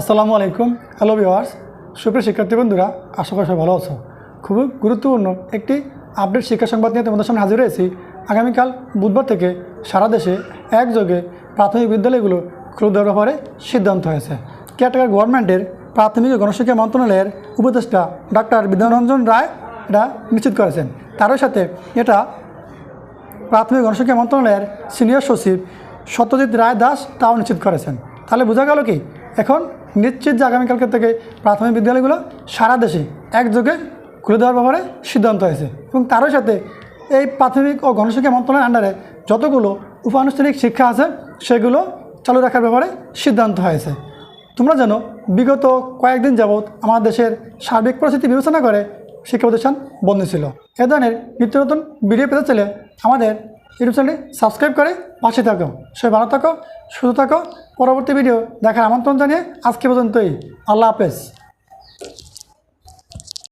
আসসালামু আলাইকুম। Hello viewers সুপ্রিয় শিক্ষার্থী বন্ধুরা, আশা করি সবাই ভালো আছো। খুবই গুরুত্বপূর্ণ একটি আপডেট শিক্ষা সংবাদ নিয়ে তোমাদের সামনে হাজির হয়েছি। আগামীকাল বুধবার থেকে সারা দেশে একযোগে প্রাথমিক বিদ্যালয়গুলো খুলে দেওয়ার ব্যাপারে সিদ্ধান্ত হয়েছে। কেয়ারটেকার গভর্নমেন্টের প্রাথমিক ও গণশিক্ষা মন্ত্রণালয়ের উপদেষ্টা ডাক্তার বিধানরঞ্জন রায় এটা নিশ্চিত করেছেন। তারই সাথে এটা প্রাথমিক গণশিক্ষা মন্ত্রণালয়ের সিনিয়র সচিব সত্যজিৎ রায় দাস তাও নিশ্চিত করেছেন। তাহলে বোঝা গেল কি এখন নিশ্চিত যে আগামীকালকে থেকে প্রাথমিক বিদ্যালয়গুলো সারা দেশে একযোগে খুলে দেওয়ার ব্যাপারে সিদ্ধান্ত হয়েছে এবং তারই সাথে এই প্রাথমিক ও গণশিক্ষা মন্ত্রণালয়ের আন্ডারে যতগুলো উপানুষ্ঠানিক শিক্ষা আছে, সেগুলো চালু রাখার ব্যাপারে সিদ্ধান্ত হয়েছে। তোমরা যেন বিগত কয়েকদিন যাবৎ আমাদের দেশের সার্বিক পরিস্থিতি বিবেচনা করে শিক্ষা প্রতিষ্ঠান বন্ধ ছিল। এ ধরনের নিত্য নতুন ভিডিও পেতে চলে আমাদের ইউটিউব চ্যানেলটি সাবস্ক্রাইব করে পাশে থাকো। সবাই ভালো থাকো, সুস্থ থাকো। পরবর্তী ভিডিও দেখার আমন্ত্রণ জানিয়ে আজকে পর্যন্তই। আল্লাহ হাফেজ।